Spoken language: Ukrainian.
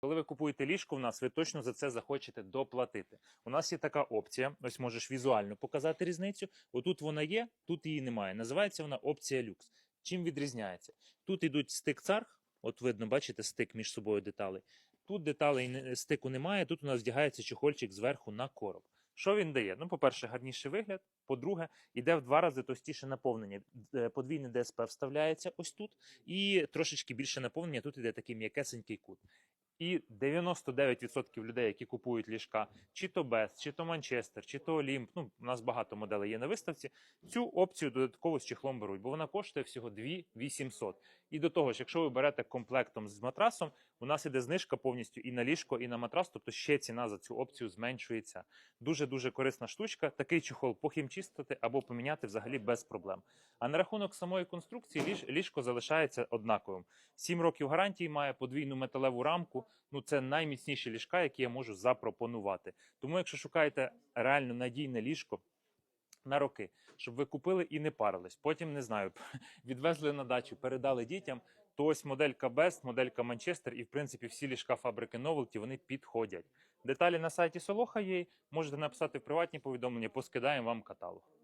Коли ви купуєте ліжко в нас, ви точно за це захочете доплатити. У нас є така опція, ось можеш візуально показати різницю. Отут вона є, тут її немає. Називається вона опція люкс. Чим відрізняється? Тут йдуть стик царх, от видно, бачите, стик між собою деталей. Тут деталей стику немає, тут у нас вдягається чохольчик зверху на короб. Що він дає? Ну, по-перше, гарніший вигляд. По-друге, іде в два рази товстіше наповнення. Е, Подвійне ДСП вставляється ось тут, і трошечки більше наповнення. Тут іде такий м'якесенький кут. І 99% людей, які купують ліжка, чи то Бест, чи то Манчестер, чи то Олімп, ну у нас багато моделей є на виставці. Цю опцію додатково з чехлом беруть, бо вона коштує всього 2800. І до того ж, якщо ви берете комплектом з матрасом, у нас іде знижка повністю і на ліжко, і на матрас, тобто ще ціна за цю опцію зменшується. Дуже дуже корисна штучка. Такий чехол похімчистити або поміняти взагалі без проблем. А на рахунок самої конструкції ліж, ліжко залишається однаковим. 7 років гарантії має подвійну металеву рамку. Ну це найміцніші ліжка, які я можу запропонувати. Тому, якщо шукаєте реально надійне ліжко. На роки, щоб ви купили і не парились. Потім не знаю, відвезли на дачу, передали дітям. То ось моделька Best, моделька Manchester і в принципі всі ліжка фабрики Novelty вони підходять. Деталі на сайті Солоха є. Можете написати в приватні повідомлення, поскидаємо вам каталог.